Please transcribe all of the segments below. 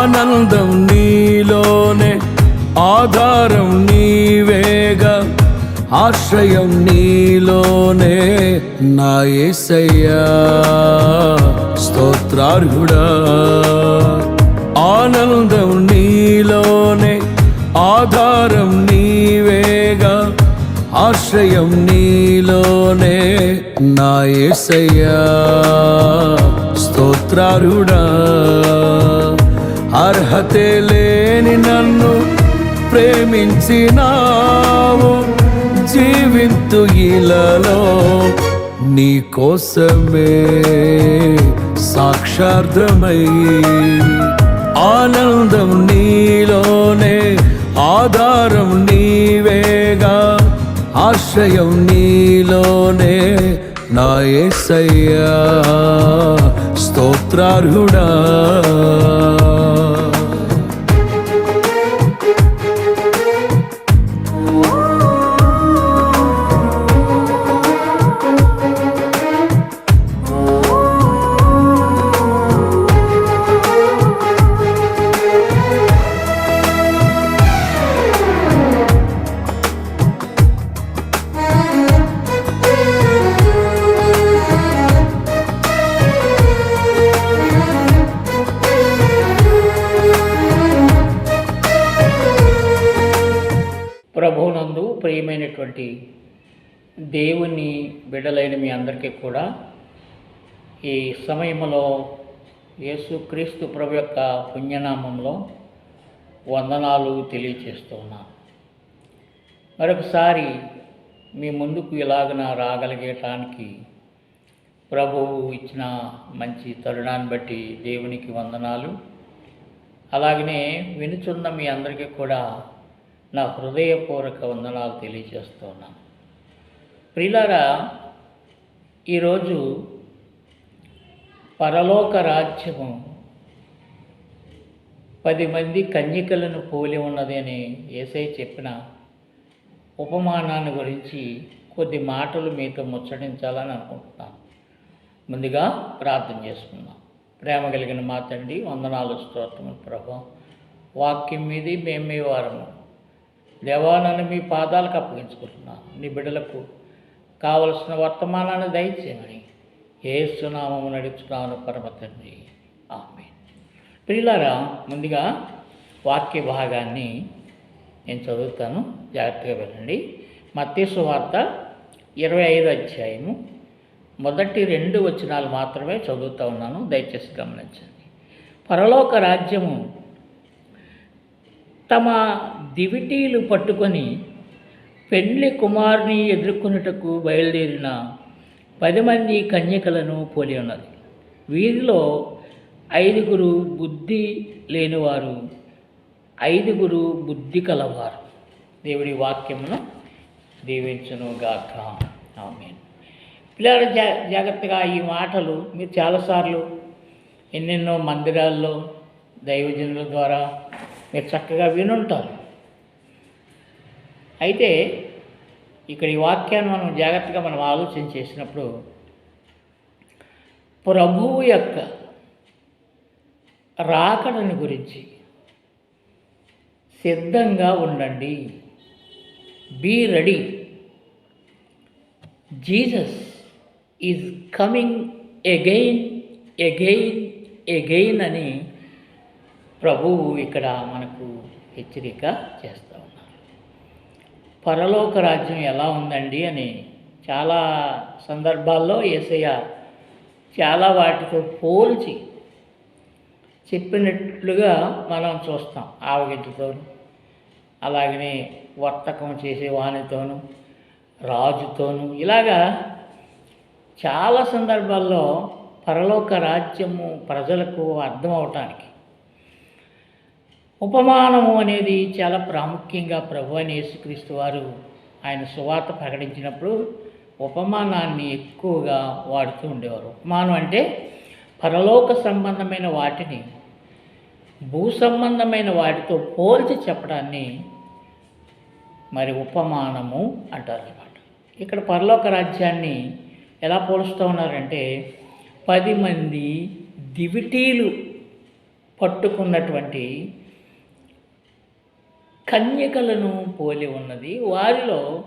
ఆనందం నీలోనే ఆధారం నీవేగా ఆశ్రయం నీలోనే నా ఏసయ్యా. స్తోత్రార్హుడా ఆనందం నీలోనే ఆధారం నీవేగా ఆశ్రయం నీలోనే నా ఏసయ్యా. స్తోత్రారుడా అర్హతే లేని నన్ను ప్రేమించినావు. జీవింతు ఇలలో నీ కోసమే సాక్షార్థమై ఆనందం నీలోనే ఆధారం నీవేగా ఆశ్రయం నీలోనే నా ఏసయ్యా స్తోత్రార్హుడా. దేవుని బిడ్డలైన మీ అందరికీ కూడా ఈ సమయంలో యేసుక్రీస్తు ప్రభు యొక్క పుణ్యనామంలో వందనాలు తెలియచేస్తున్నాను మరొకసారి మీ ముందుకు ఇలాగన రాగలిగేటానికి ప్రభువు ఇచ్చిన మంచి తరుణాన్ని బట్టి దేవునికి వందనాలు. అలాగనే వినుచున్న మీ అందరికీ కూడా నా హృదయపూర్వక వందనాలు తెలియజేస్తున్నాను ప్రియులారా ఈరోజు పరలోక రాజ్యము పది మంది కన్యకలను పోలి ఉన్నది అని ఏసై చెప్పిన ఉపమానాన్ని గురించి కొద్ది మాటలు మీతో ముచ్చటించాలని అనుకుంటున్నాను. ముందుగా ప్రార్థన చేసుకుందాం. ప్రేమ కలిగిన మా తండ్రి వందనాలు స్తోత్రము ప్రభు. వాక్యం మీది మేము మీ వారము. దేవాలను మీ పాదాలకు అప్పగించుకుంటున్నాను. నీ బిడ్డలకు కావలసిన వర్తమానాన్ని దయచేయమని ఏ సునామము నడుచున్నాను పరమ తండ్రి. ఆమె పిల్లారా ముందుగా వాక్య భాగాన్ని నేను చదువుతాను. జాగ్రత్తగా వెళ్ళండి. మత్స్సు వార్త ఇరవై ఐదు అధ్యాయము. మొదటి రెండు వచనాలు మాత్రమే చదువుతూ ఉన్నాను. దయచేసి గమనించండి. పరలోక రాజ్యము తమ దివిటీలు పట్టుకొని పెండ్లి కుమారుని ఎదుర్కొనుటకు బయలుదేరిన పది మంది కన్యకలను పోలి ఉన్నది. వీరిలో ఐదుగురు బుద్ధి లేనివారు ఐదుగురు బుద్ధి కలవారు. దేవుడి వాక్యమును దీవించును గాక ఆమె పిల్లల జా జాగ్రత్తగా ఈ మాటలు మీరు చాలాసార్లు ఎన్నెన్నో మందిరాల్లో దైవజనుల ద్వారా మీరు చక్కగా వినుంటారు. అయితే ఇక్కడ ఈ వాక్యాన్ని మనం జాగ్రత్తగా మనం ఆలోచన చేసినప్పుడు ప్రభువు యొక్క రాకడని గురించి సిద్ధంగా ఉండండి. Be ready Jesus is coming again again again అని ప్రభువు ఇక్కడ మనకు హెచ్చరిక చేస్తారు పరలోక రాజ్యం ఎలా ఉందండి అని చాలా సందర్భాల్లో ఏసయ్య చాలా వాటితో పోల్చి చెప్పినట్లుగా మనం చూస్తాం ఆవగింజతోను అలాగనే వర్తకం చేసే వానితోనూ రాజుతోనూ. ఇలాగా చాలా సందర్భాల్లో పరలోక రాజ్యము ప్రజలకు అర్థం అవటానికి ఉపమానము అనేది చాలా ప్రాముఖ్యంగా ప్రభు అని యేసుక్రీస్తు వారు ఆయన సువార్త ప్రకటించినప్పుడు ఉపమానాన్ని ఎక్కువగా వాడుతూ ఉండేవారు. ఉపమానం అంటే పరలోక సంబంధమైన వాటిని భూ సంబంధమైన వాటితో పోల్చి చెప్పడాన్ని మరి ఉపమానము అంటారు అన్నమాట. ఇక్కడ పరలోక రాజ్యాన్ని ఎలా పోలుస్తూ ఉన్నారంటే పది మంది దివిటీలు పట్టుకున్నటువంటి కన్యకలను పోలి ఉన్నది. వారిలో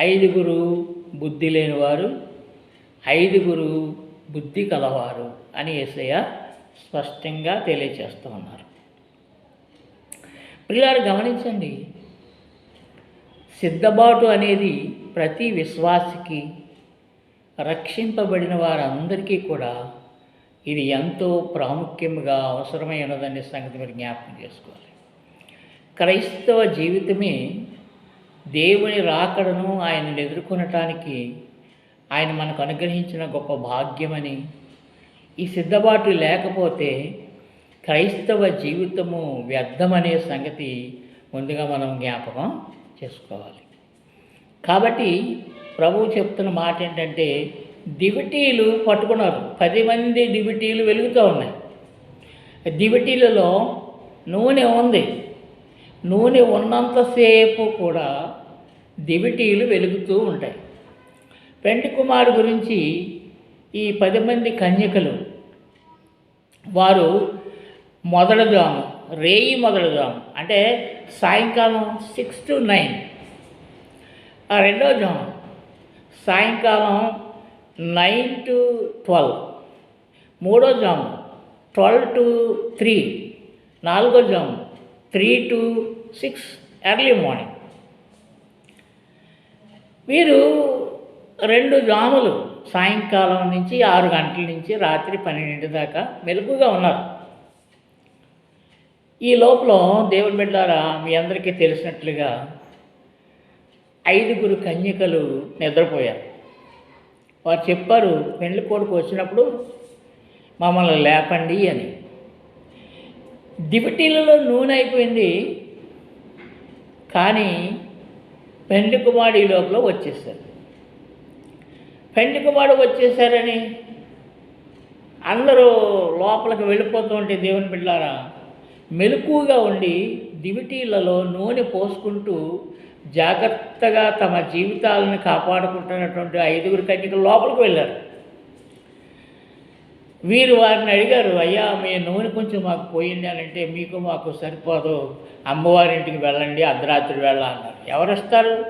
ఐదుగురు బుద్ధి లేనివారు ఐదుగురు బుద్ధి కలవారు అని యేసయ్య స్పష్టంగా తెలియచేస్తూ ఉన్నారు. పిల్లలు గమనించండి. సిద్ధబాటు అనేది ప్రతి విశ్వాసికి రక్షింపబడిన వారందరికీ కూడా ఇది ఎంతో ప్రాముఖ్యంగా అవసరమైనదనే సంగతి మీరు జ్ఞాపకం చేసుకోవాలి. క్రైస్తవ జీవితమే దేవుని రాకడను ఆయనను ఎదుర్కొనటానికి ఆయన మనకు అనుగ్రహించిన గొప్ప భాగ్యమని. ఈ సిద్ధబాటు లేకపోతే క్రైస్తవ జీవితము వ్యర్థమనే సంగతి ముందుగా మనం జ్ఞాపకం చేసుకోవాలి. కాబట్టి ప్రభువు చెప్తున్న మాట ఏంటంటే దివిటీలు పట్టుకున్నారు. పది మంది దివిటీలు వెలుగుతూ ఉన్నాయి. దివిటీలలో నూనె ఉంది. నూనె ఉన్నంతసేపు కూడా దివిటీలు వెలుగుతూ ఉంటాయి. పెంటి కుమారు గురించి ఈ పది మంది కన్యకలు వారు మొదలుదాము రేయి మొదలుదాము అంటే సాయంకాలం సిక్స్ టు నైన్. ఆ రెండో జాము సాయంకాలం నైన్ టు ట్వెల్వ్. మూడో జాము ట్వెల్వ్ టు త్రీ. నాలుగో జాము three to six early morning వీరు రెండు జాములు సాయంకాలం నుంచి ఆరు గంటల నుంచి రాత్రి పన్నెండింటి దాకా మెలకుగా ఉన్నారు. ఈ లోపల దేవుని బిడ్డారా మీ అందరికీ తెలిసినట్లుగా ఐదుగురు కన్యకలు నిద్రపోయారు. వారు చెప్పారు పెళ్ళి కొడుకు వచ్చినప్పుడు మమ్మల్ని లేపండి అని. దివిటీలలో నూనె అయిపోయింది. కానీ పెండి కుమారుడు ఈ లోపల వచ్చేసారు పెండి కుమారుడు వచ్చేసారని అందరూ లోపలికి వెళ్ళిపోతూ ఉంటే దేవుని బిడ్డారా మెలకుగా ఉండి దివిటీలలో నూనె పోసుకుంటూ జాగ్రత్తగా తమ జీవితాలను కాపాడుకుంటున్నటువంటి ఐదుగురు కన్యకలు లోపలికి వెళ్ళారు. వీరు వారిని అడిగారు అయ్యా మీ నూనె కొంచెం మాకు పోయింది అని అంటే మీకు మాకు సరిపోదు. అమ్మవారింటికి వెళ్ళండి అర్ధరాత్రి వెళ్ళ అన్నారు. ఎవరు వస్తారు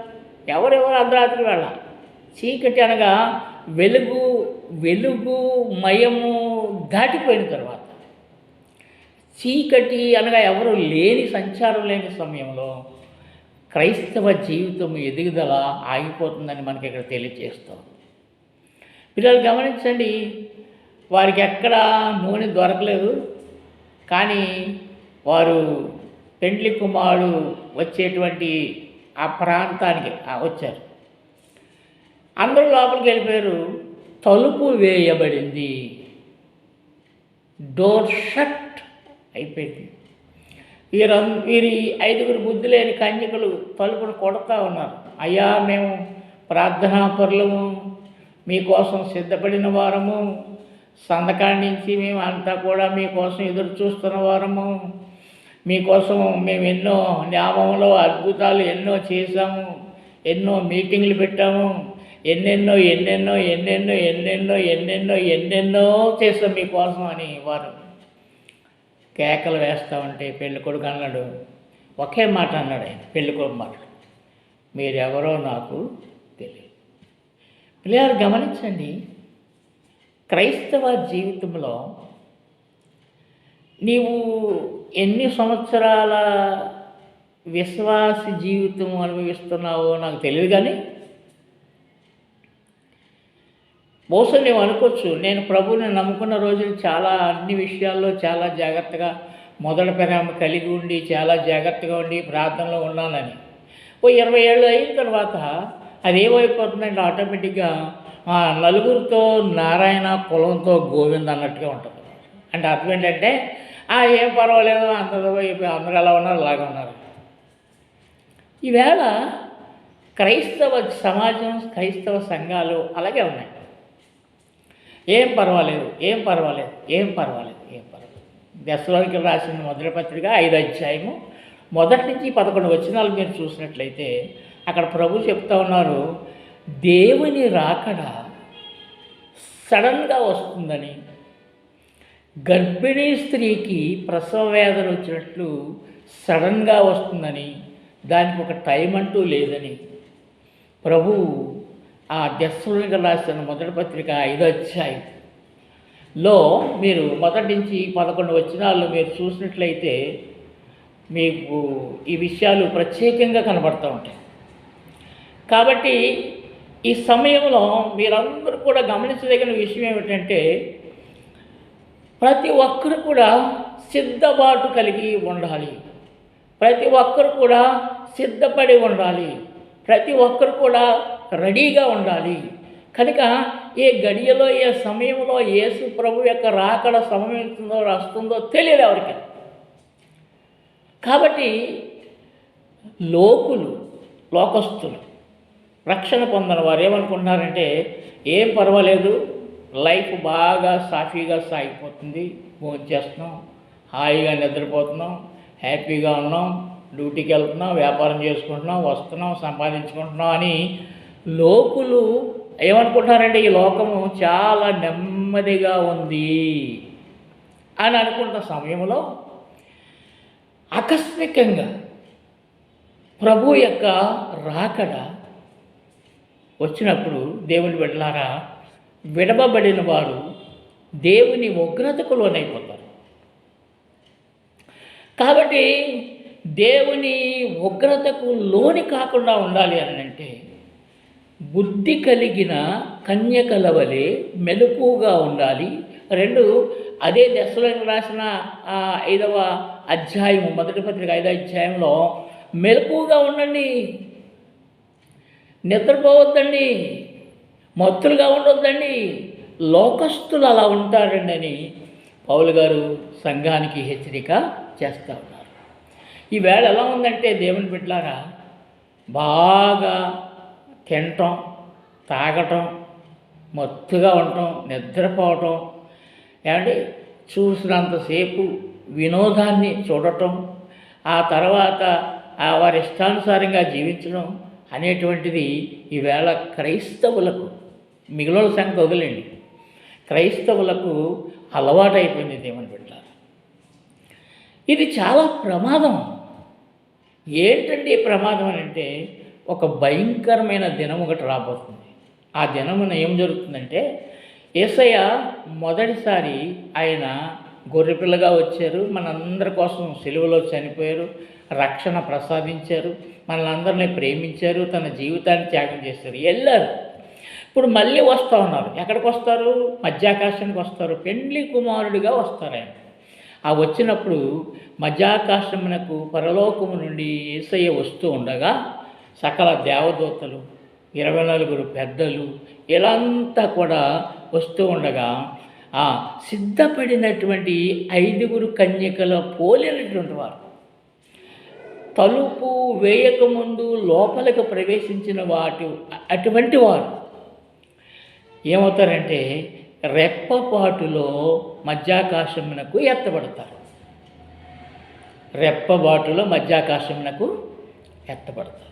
ఎవరెవరు అర్ధరాత్రి వెళ్ళ? చీకటి అనగా వెలుగు వెలుగు మయము దాటిపోయిన తర్వాత. చీకటి అనగా ఎవరు లేని సంచారం లేని సమయంలో క్రైస్తవ జీవితం ఎదుగుదల ఆగిపోతుందని మనకి ఇక్కడ తెలియజేస్తాం పిల్లలు గమనించండి వారికి ఎక్కడ నూనె దొరకలేదు. కానీ వారు పెండ్లి కుమారుడు వచ్చేటువంటి ఆ ప్రాంతానికి వచ్చారు. అందరూ లోపలికి వెళ్ళిపోయారు. తలుపు వేయబడింది. డోర్ షట్ అయిపోయింది. వీరు వీరి ఐదుగురు బుద్ధి లేని కన్యకలు తలుపులు కొడతా ఉన్నారు. అయ్యా మేము ప్రార్థనా పరులము మీకోసం సిద్ధపడిన వారము సందకాడి నుంచి మేము అంతా కూడా మీకోసం ఎదురు చూస్తున్న వారము. మీకోసం మేము ఎన్నో న్యామంలో అద్భుతాలు ఎన్నో చేశాము. ఎన్నో మీటింగ్లు పెట్టాము. ఎన్నెన్నో ఎన్నెన్నో ఎన్నెన్నో ఎన్నెన్నో ఎన్నెన్నో ఎన్నెన్నో చేస్తాం మీకోసం అని వారు. కేకలు వేస్తూ ఉంటే పెళ్ళి కొడుకు అన్నాడు. ఒకే మాట అన్నాడు ఆయన పెళ్ళి కొడుకు మాట. మీరెవరో నాకు తెలియదు పిల్లలు గమనించండి క్రైస్తవ జీవితంలో నీవు ఎన్ని సంవత్సరాల విశ్వాస జీవితం అనుభవిస్తున్నావో నాకు తెలియదు కానీ బహుశా నువ్వు అనుకోవచ్చు. నేను ప్రభువుని నమ్ముకున్న రోజులు చాలా అన్ని విషయాల్లో చాలా జాగ్రత్తగా మొదటి ప్రేమ కలిగి ఉండి చాలా జాగ్రత్తగా ఉండి ప్రార్థనలో ఉన్నానని. ఓ ఇరవై ఏళ్ళు అయిన తర్వాత అది ఏమైపోతుందంటే ఆటోమేటిక్గా నలుగురితో నారాయణ కులంతో గోవింద్ అన్నట్టుగా ఉంటుంది. అంటే అర్థం ఏంటంటే ఏం పర్వాలేదు అందరూ అందరూ ఎలా ఉన్నారు అలాగే ఉన్నారు. ఈవేళ క్రైస్తవ సమాజం క్రైస్తవ సంఘాలు అలాగే ఉన్నాయి. ఏం పర్వాలేదు ఏం పర్వాలేదు ఏం పర్వాలేదు ఏం పర్వాలేదు. దశలోకి రాసిన మొదటి పత్రిక ఐదు అధ్యాయము మొదటి నుంచి పదకొండు వచనాలు మీరు చూసినట్లయితే అక్కడ ప్రభు చెప్తా ఉన్నారు దేవుని రాకడ సడన్గా వస్తుందని. గర్భిణీ స్త్రీకి ప్రసవ వేదన వచ్చినట్లు సడన్గా వస్తుందని. దానికి ఒక టైం అంటూ లేదని. ప్రభు ఆ దశలోనికి రాసిన మొదటి పత్రిక ఐదో అధ్యాయం. లో మీరు మొదటి నుంచి పదకొండు వచ్చినాల్లో మీరు చూసినట్లయితే మీకు ఈ విషయాలు ప్రత్యేకంగా కనబడుతూ ఉంటాయి. కాబట్టి ఈ సమయంలో మీరందరూ కూడా గమనించదగిన విషయం ఏమిటంటే ప్రతి ఒక్కరు కూడా సిద్ధబాటు కలిగి ఉండాలి. ప్రతి ఒక్కరు కూడా సిద్ధపడి ఉండాలి. ప్రతి ఒక్కరు కూడా రెడీగా ఉండాలి. కనుక ఏ గడియలో ఏ సమయంలో యేసు ప్రభు యొక్క రాకడ సమయంలో వస్తుందో తెలియదు ఎవరికి. కాబట్టి లోకులు లోకస్తులు రక్షణ పొందిన వారు ఏమనుకుంటున్నారంటే ఏం పర్వాలేదు లైఫ్ బాగా సాఫీగా సాగిపోతుంది భోజనం చేస్తున్నాం హాయిగా నిద్రపోతున్నాం హ్యాపీగా ఉన్నాం డ్యూటీకి వెళ్తున్నాం వ్యాపారం చేసుకుంటున్నాం వస్తున్నాం సంపాదించుకుంటున్నాం అని లోకులు ఏమనుకుంటున్నారంటే ఈ లోకము చాలా నెమ్మదిగా ఉంది అని అనుకుంటున్న సమయంలో ఆకస్మికంగా ప్రభు యొక్క రాకడ వచ్చినప్పుడు దేవుని వెళ్ళారా విడవబడిన వారు దేవుని ఉగ్రతకు లోనైపోతారు. కాబట్టి దేవుని ఉగ్రతకు లోని కాకుండా ఉండాలి అని అంటే బుద్ధి కలిగిన కన్యకల వలె మెలకుగా ఉండాలి. రెండు అదే దశలోకి రాసిన ఆ ఐదవ అధ్యాయము మొదటి పత్రిక ఐదవ అధ్యాయంలో మెలకుగా ఉండండి. నిద్రపోవద్దండి. మత్తులుగా ఉండొద్దండి. లోకస్తులు అలా ఉంటారండి అని పౌలు గారు సంఘానికి హెచ్చరిక చేస్తూ ఉన్నారు. ఈవేళ ఎలా ఉందంటే దేవుని బిడ్డలారా బాగా తినటం తాగటం మత్తుగా ఉండటం నిద్రపోవటం ఏమంటే చూసినంతసేపు వినోదాన్ని చూడటం ఆ తర్వాత ఆ వారి ఇష్టానుసారంగా జీవించడం అనేటువంటిది ఈవేళ క్రైస్తవులకు మిగిలిన సంఖ్య వదిలేండి క్రైస్తవులకు అలవాటైపోయింది దేవుని బిడ్డారు ఇది చాలా ప్రమాదం. ఏంటండి ప్రమాదం అని అంటే ఒక భయంకరమైన దినం ఒకటి రాబోతుంది. ఆ దినమున ఏం జరుగుతుందంటే ఏసయ్య మొదటిసారి ఆయన గొర్రెపిల్లగా వచ్చారు. మనందరి కోసం సెలవులో చనిపోయారు. రక్షణ ప్రసాదించారు. మనల్ని ప్రేమించారు. తన జీవితాన్ని త్యాగం చేశారు. వెళ్ళారు ఇప్పుడు మళ్ళీ వస్తూ ఉన్నారు. ఎక్కడికి వస్తారు? మధ్యాకాశానికి వస్తారు. పెండ్లి కుమారుడిగా వస్తారు ఆయన. ఆ వచ్చినప్పుడు మధ్యాకాశమునకు పరలోకము నుండి ఏసయ్య వస్తూ ఉండగా సకల దేవదూతలు ఇరవై నలుగురు పెద్దలు ఇలాంతా కూడా వస్తూ ఉండగా ఆ సిద్ధపడినటువంటి ఐదుగురు కన్యకల పోలినటువంటి వారు. తలుపు వేయకముందు లోపలికి ప్రవేశించిన వాటి అటువంటి వారు. ఏమవుతారంటే రెప్పపాటులో మధ్యాకాశమునకు ఎత్తబడతారు. రెప్పబాటులో మధ్యాకాశమునకు ఎత్తబడతారు.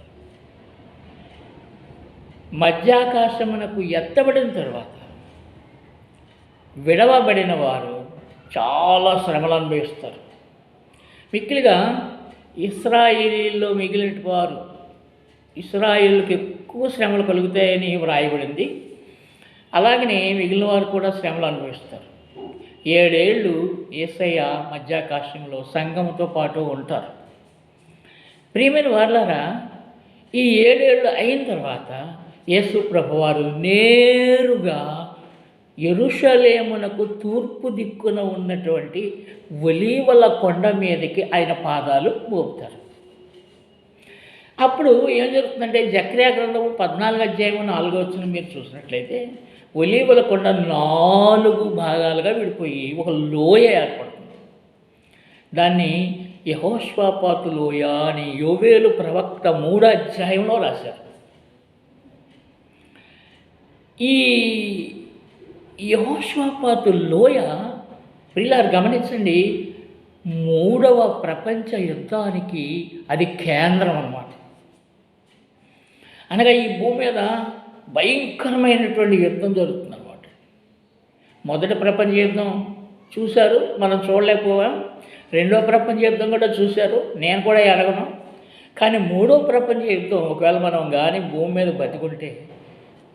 మధ్యాకాశమునకు ఎత్తబడిన తర్వాత విడవబడిన వారు చాలా శ్రమలు అనుభవిస్తారు. మిక్కిలిగా ఇస్రాయిలీల్లో మిగిలిన వారు ఇస్రాయిల్కి ఎక్కువ శ్రమలు కలుగుతాయని వ్రాయబడింది. అలాగనే మిగిలిన వారు కూడా శ్రమలు అనుభవిస్తారు. ఏడేళ్ళు ఏసయ్య మధ్యాకాశంలో సంఘంతో పాటు ఉంటారు. ప్రియమైన వార్లారా ఈ ఏడేళ్ళు అయిన తర్వాత యేసు ప్రభువారు నేరుగా ఎరుషలేమునకు తూర్పు దిక్కున ఉన్నటువంటి ఒలీవల కొండ మీదకి ఆయన పాదాలు మోపుతారు. అప్పుడు ఏం జరుగుతుందంటే జక్రియా గ్రంథము పద్నాలుగు అధ్యాయము నాలుగో వచ్చిన మీరు చూసినట్లయితే ఒలీవల కొండ నాలుగు భాగాలుగా విడిపోయి ఒక లోయ ఏర్పడుతుంది. దాన్ని యహోష్వాపాతు లోయ అని యోవేలు ప్రవక్త మూడో అధ్యాయంలో రాశారు. ఈ యహోష్వాపాతు లోయ. ప్రియులారు గమనించండి మూడవ ప్రపంచ యుద్ధానికి అది కేంద్రం అన్నమాట. అనగా ఈ భూమి మీద భయంకరమైనటువంటి యుద్ధం జరుగుతుంది అన్నమాట మొదటి ప్రపంచ యుద్ధం చూశారు మనం చూడలేకపోయాం. రెండో ప్రపంచ యుద్ధం కూడా చూశారు నేను కూడా ఎరగను కానీ మూడో ప్రపంచ యుద్ధం ఒకవేళ మనం కానీ భూమి మీద బతికుంటే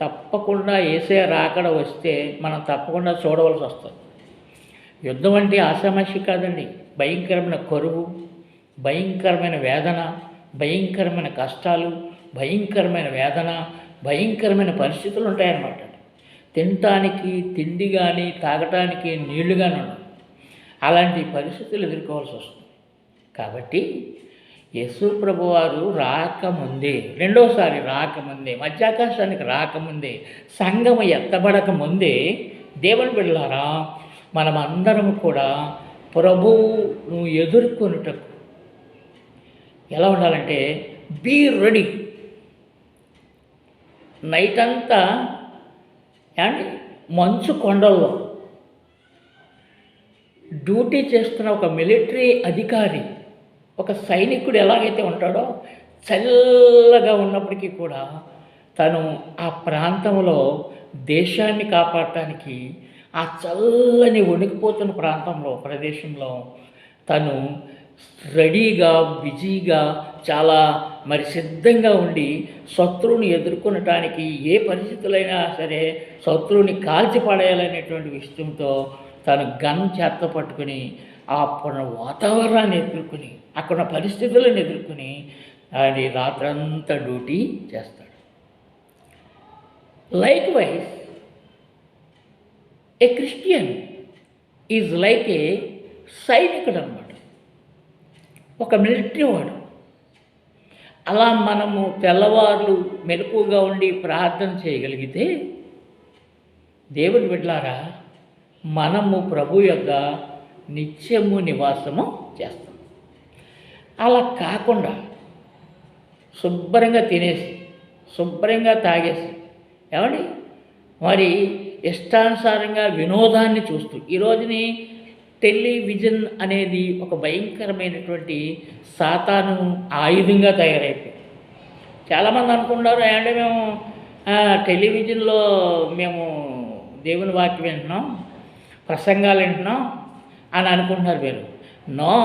తప్పకుండా ఏసే రాకడ వస్తే మనం తప్పకుండా చూడవలసి వస్తుంది. యుద్ధం అంటే ఆశామాషి కాదండి. భయంకరమైన కరువు భయంకరమైన వేదన భయంకరమైన కష్టాలు భయంకరమైన వేదన భయంకరమైన పరిస్థితులు ఉంటాయన్నమాట. తినటానికి తిండి కానీ తాగటానికి నీళ్ళు కానీ ఉండవు. అలాంటి పరిస్థితులు ఎదుర్కోవాల్సి వస్తుంది. కాబట్టి యేసు ప్రభువారు రాకముందే రెండోసారి రాకముందే మధ్యాకాశానికి రాకముందే సంగము ఎత్తబడక ముందే దేవుని బిడ్డలారా మనమందరం కూడా ప్రభువును ఎదుర్కొనుటకు ఎలా ఉండాలంటే బీ రెడీ నైట్ అంతా అండ్ మంచు కొండల్లో డ్యూటీ చేస్తున్న ఒక మిలిటరీ అధికారి ఒక సైనికుడు ఎలాగైతే ఉంటాడో చల్లగా ఉన్నప్పటికీ కూడా తను ఆ ప్రాంతంలో దేశాన్ని కాపాడటానికి ఆ చల్లని వణికిపోతున్న ప్రాంతంలో ప్రదేశంలో తను రెడీగా బిజీగా చాలా మరి సిద్ధంగా ఉండి శత్రువుని ఎదుర్కొనటానికి ఏ పరిస్థితులైనా సరే శత్రువుని కాల్చి పడేయాలనేటువంటి విషయంతో తను గన్ చేత పట్టుకుని ఆ వాతావరణాన్ని ఎదుర్కొని అక్కడ పరిస్థితులను ఎదుర్కొని అది రాత్రంతా డ్యూటీ చేస్తాడు. Likewise a Christian is like a సైనికుడు అనమాట ఒక మిలిటరీ వాడు. అలా మనము తెల్లవార్లు మెలకుగా ఉండి ప్రార్థన చేయగలిగితే దేవుని బిడ్లారా మనము ప్రభు యొక్క నిత్యము నివాసము చేస్తాం. అలా కాకుండా శుభ్రంగా తినేసి శుభ్రంగా తాగేసి ఏమండి? మరి ఇష్టానుసారంగా వినోదాన్ని చూస్తూ ఈ రోజుని టెలివిజన్ అనేది ఒక భయంకరమైనటువంటి సాతాను ఆయుధంగా తయారైపోయింది. చాలామంది అనుకుంటారు అంటే మేము టెలివిజన్లో మేము దేవుని వాక్యం వింటున్నాం ప్రసంగాలు వింటున్నాం అని అనుకుంటున్నారు మీరు నో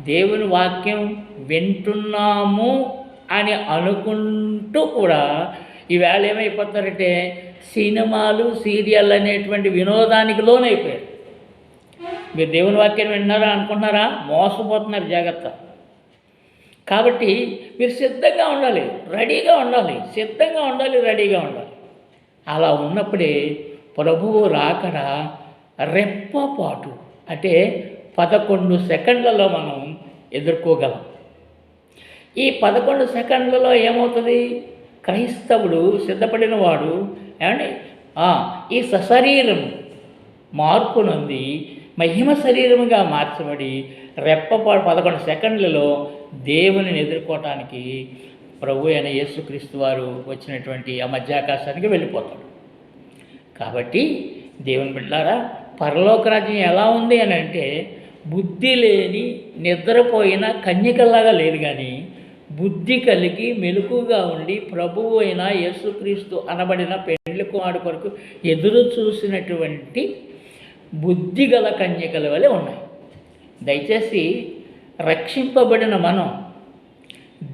దేవుని వాక్యం వింటున్నాము అని అనుకుంటూ కూడా ఈవేళ ఏమైపోతారంటే సినిమాలు సీరియల్ అనేటువంటి వినోదానికి లోనైపోయారు. మీరు దేవుని వాక్యం విన్నారా అనుకుంటున్నారా? మోసపోతున్నారు జాగ్రత్త. కాబట్టి మీరు సిద్ధంగా ఉండాలి రెడీగా ఉండాలి సిద్ధంగా ఉండాలి రెడీగా ఉండాలి. అలా ఉన్నప్పుడే ప్రభువు రాకడ రెప్పపాటు. అంటే పదకొండు సెకండ్లలో మనం ఎదుర్కోగలం. ఈ పదకొండు సెకండ్లలో ఏమవుతుంది? క్రైస్తవుడు సిద్ధపడిన వాడు ఏమండి ఈ సశరీరం మార్పు నొంది మహిమ శరీరముగా మార్చబడి రెప్పపాటు పదకొండు సెకండ్లలో దేవుని ఎదుర్కోవటానికి ప్రభు అయిన యేసుక్రీస్తు వారు వచ్చినటువంటి ఆ మధ్యాకాశానికి వెళ్ళిపోతాడు. కాబట్టి దేవుని బిడ్డారా పరలోక రాజ్యం ఎలా ఉంది అని అంటే బుద్ధి లేని నిద్రపోయిన కన్యకల్లాగా లేదు కానీ బుద్ధి కలిగి మెలకుగా ఉండి ప్రభువు అయిన యేసుక్రీస్తు అనబడిన పెండ్లి కుమారుడు కొరకు ఎదురు చూసినటువంటి బుద్ధి గల కన్యకల వలె ఉన్నాయి. దయచేసి రక్షింపబడిన మనం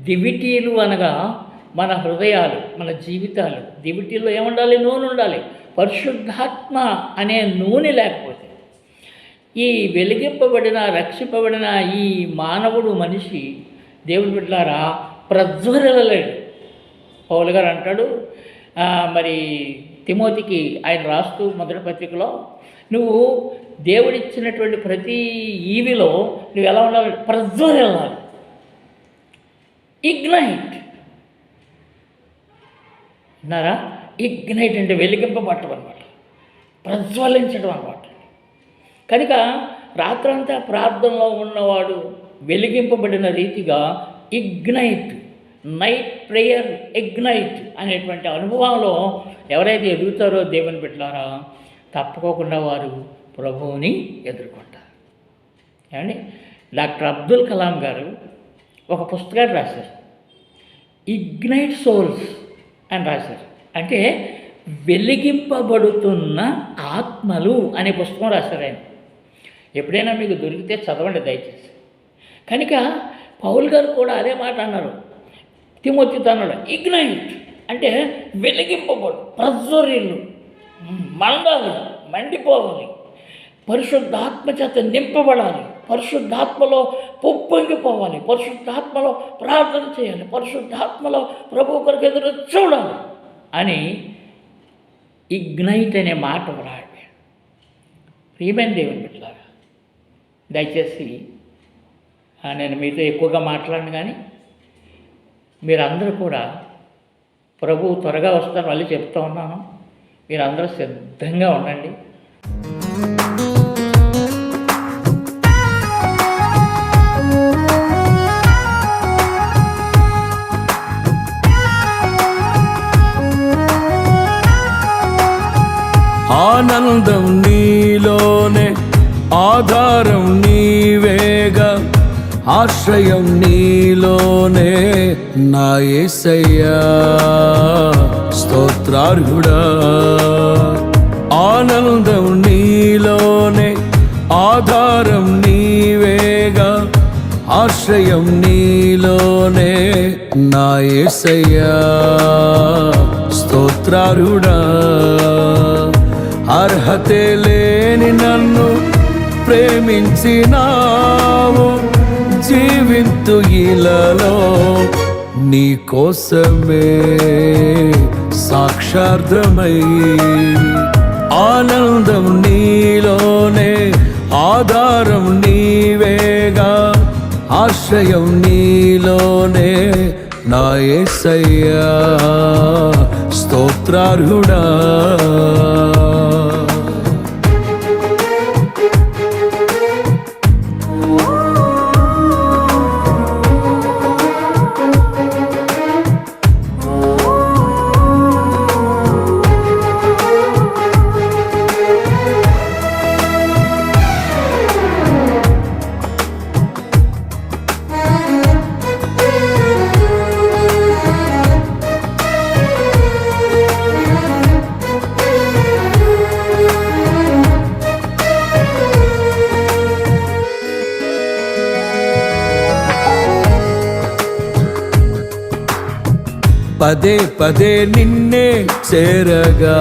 దివిటీలు అనగా మన హృదయాలు మన జీవితాలు. దివిటీలో ఏముండాలి? నూనె ఉండాలి. పరిశుద్ధాత్మ అనే నూనె లేకపోతే ఈ వెలిగింపబడిన రక్షింపబడిన ఈ మానవుడు మనిషి దేవుని బిడ్డలారా ప్రజ్వరలలేడు పౌలు గారు అంటాడు మరి తిమోతికి ఆయన రాస్తూ మొదటి పత్రికలో నువ్వు దేవుడిచ్చినటువంటి ప్రతి ఈవిలో నువ్వు ఎలా ఉండాలి? ప్రజ్వరలాలి ఇగ్నైట్. అన్నారా ఇగ్నైట్ అంటే వెలిగింపబట్టడం అనమాట ప్రజ్వలించడం అనమాట కనుక రాత్రంతా ప్రార్థనలో ఉన్నవాడు వెలిగింపబడిన రీతిగా ఇగ్నైట్ నైట్ ప్రేయర్ ఇగ్నైట్ అనేటువంటి అనుభవంలో ఎవరైతే ఎదుగుతారో దేవుని పెట్టారా తప్పుకోకుండా వారు ప్రభువుని ఎదుర్కొంటారు. ఏమండి? డాక్టర్ అబ్దుల్ కలాం గారు ఒక పుస్తకాన్ని రాశారు. ఇగ్నైట్ సోల్స్ అని రాశారు. అంటే వెలిగింపబడుతున్న ఆత్మలు అనే పుస్తకం రాశారు ఆయన. ఎప్పుడైనా మీకు దొరికితే చదవండి దయచేసి. కనుక పౌల్ గారు కూడా అదే మాట అన్నారు. తిమోతి తనడు ఇగ్నైట్ అంటే వెలిగింపబడు ప్రజ్వరిల్లు మండాలి మండిపోవాలి పరిశుద్ధాత్మ చేత నింపబడాలి పరిశుద్ధాత్మలో పొప్పొంగిపోవాలి పరిశుద్ధాత్మలో ప్రార్థన చేయాలి పరిశుద్ధాత్మలో ప్రభు కొరకు ఎదురు చూడాలి అని ఇగ్నైట్ అనే మాట వ్రాయండి ప్రియమైన దేవుని బిడ్డలారా దయచేసి నేను మీతో ఎక్కువగా మాట్లాడను కానీ మీరందరూ కూడా ప్రభు త్వరగా వస్తారు మళ్ళీ చెప్తా ఉన్నాను. మీరందరూ సిద్ధంగా ఉండండి. ఆనందం నీలోనే ఆధారం నీవేగా ఆశ్రయం నీలోనే నా ఏసయ్యా. స్తోత్రార్హుడా ఆనందం నీలోనే ఆధారం నీవేగా ఆశ్రయం నీలోనే నా ఏసయ్యా. స్తోత్రారుడా అర్హతే లేని నన్ను ప్రేమించినావు జీవింతు ఇలలో నీ కోసమే సాక్షార్థమై ఆనందం నీలోనే ఆధారం నీవేగా ఆశ్రయం నీలోనే నా ఏసయ్యా స్తోత్రార్హుడా. పదే పదే నిన్నే చేరగా.